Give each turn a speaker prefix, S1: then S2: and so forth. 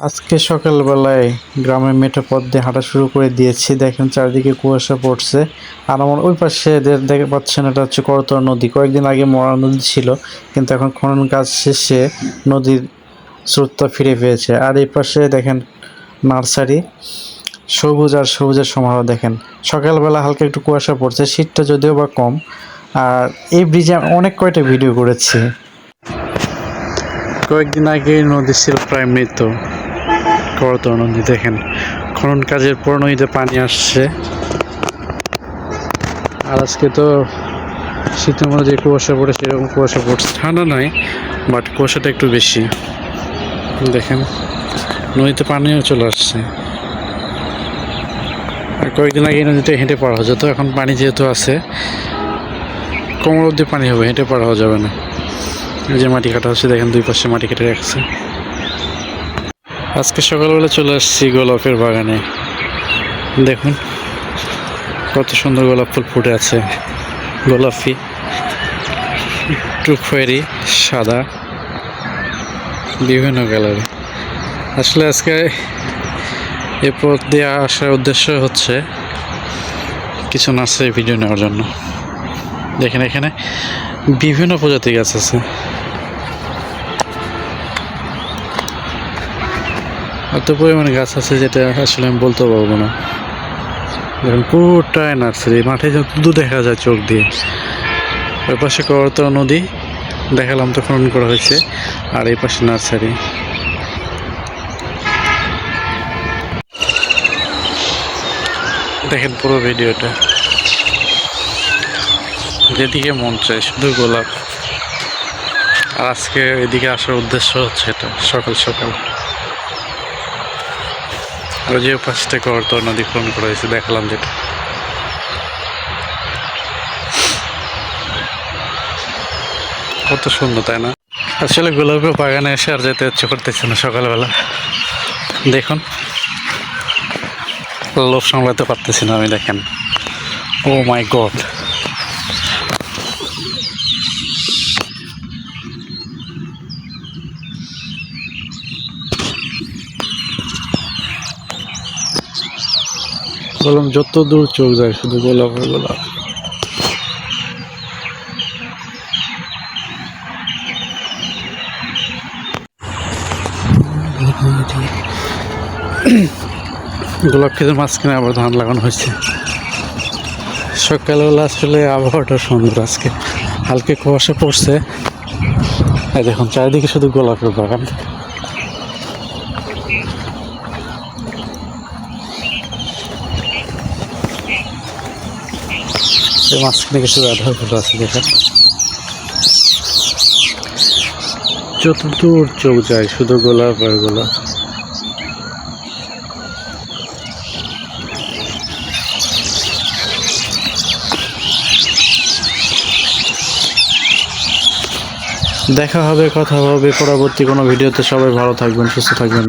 S1: আজকে সকালবেলায় গ্রামের মেঠো পথ দিয়ে হাঁটা শুরু করে দিয়েছি। দেখেন চারিদিকে কুয়াশা পড়ছে। আর আমার ওই পাশে দেখতে পাচ্ছেন এটা হচ্ছে করতোয়া নদী। কয়েকদিন আগে মরা নদী ছিল, কিন্তু এখন খনন কাজ শেষে নদীর স্রোতটা ফিরে পেয়েছে। আর এই পাশে দেখেন নার্সারি, সবুজ আর সবুজের সমারোহ দেখেন। সকালবেলা হালকা একটু কুয়াশা পড়ছে, শীতটা যদিও বা কম। আর এই ব্রিজে অনেক কয়টা ভিডিও করেছি। কয়েকদিন আগে নদী ছিল প্রায় মৃত। করতোয়া নদী দেখেন। খনন কাজের পর নদীতে পানি আসছে। আর আজকে তো শীতের মধ্যে যে কুয়াশা পড়ে, সেরকম কুয়াশা পড়ছে। ঠান্ডা নয় বাট কুয়াশাটা একটু বেশি। দেখেন, নদীতে পানিও চলে আসছে। আর কয়েকদিন আগে নদীতে হেঁটে পার হওয়া যেত, এখন পানি যেহেতু আছে, কোমর অব্দি পানি হবে, হেঁটে পার হওয়া যাবে না। এই যে মাটি কাটা হচ্ছে, দেখেন দুই পাশে মাটি কেটে রাখছে। আজকে সকালবেলা চলে আসছি গোলাপের বাগানে। দেখুন, কত সুন্দর গোলাপ ফুল ফুটে আছে। গোলাপি খয়েরি সাদা, বিভিন্ন কালারে। আসলে আজকে এ পথ দিয়ে আসার উদ্দেশ্য হচ্ছে কিছু নার্সারি ভিডিও নেওয়ার জন্য। দেখেন এখানে বিভিন্ন প্রজাতির গাছ আছে। এত পরিমাণে গাছ আছে যেটা আসলে আমি বলতে পারব না। দেখুন পুরোটাই নার্সারি, মাঠে যতদূর দেখা যায় চোখ দিয়ে। ওই পাশে করতোয়া নদী, দেখালাম তো খনন করা হয়েছে, আর এই পাশে নার্সারি। দেখেন পুরো ভিডিওটা। যেদিকে মন চায় শুধু গোলাপ। আর আজকে এদিকে আসার উদ্দেশ্য হচ্ছে এটা, সকাল সকাল। আর যে পাশটা করতোয়া নদী খনন করা হয়েছে, দেখালাম যেটা কত সুন্দর, তাই না? আসলে গোলাপের বাগানে এসে আর যেতে ইচ্ছে করতেছে না সকালবেলা। দেখুন। লোভ সামলাতে পারতেছি না আমি, দেখেন। ও মাই গড বললাম, যত দূর চোখ যায়, শুধু গোলাপ গোলাপ। গোলাপ ক্ষেতের মাঝখানে আবার ধান লাগানো হয়েছে। সকালবেলা আসলে আবহাওয়াটা সুন্দর আজকে। হালকা কুয়াশা পড়ছে। দেখুন, চারিদিকে শুধু গোলাপের বাগান। মাঝখানে কিছু আধার ফুল আছে দেখেন। যতদূর চোখ যায়, শুধু গোলাপ আর গোলাপ। দেখা হবে, কথা হবে। পরবর্তী কোনো ভিডিওতে সবাই ভালো থাকবেন, সুস্থ থাকবেন।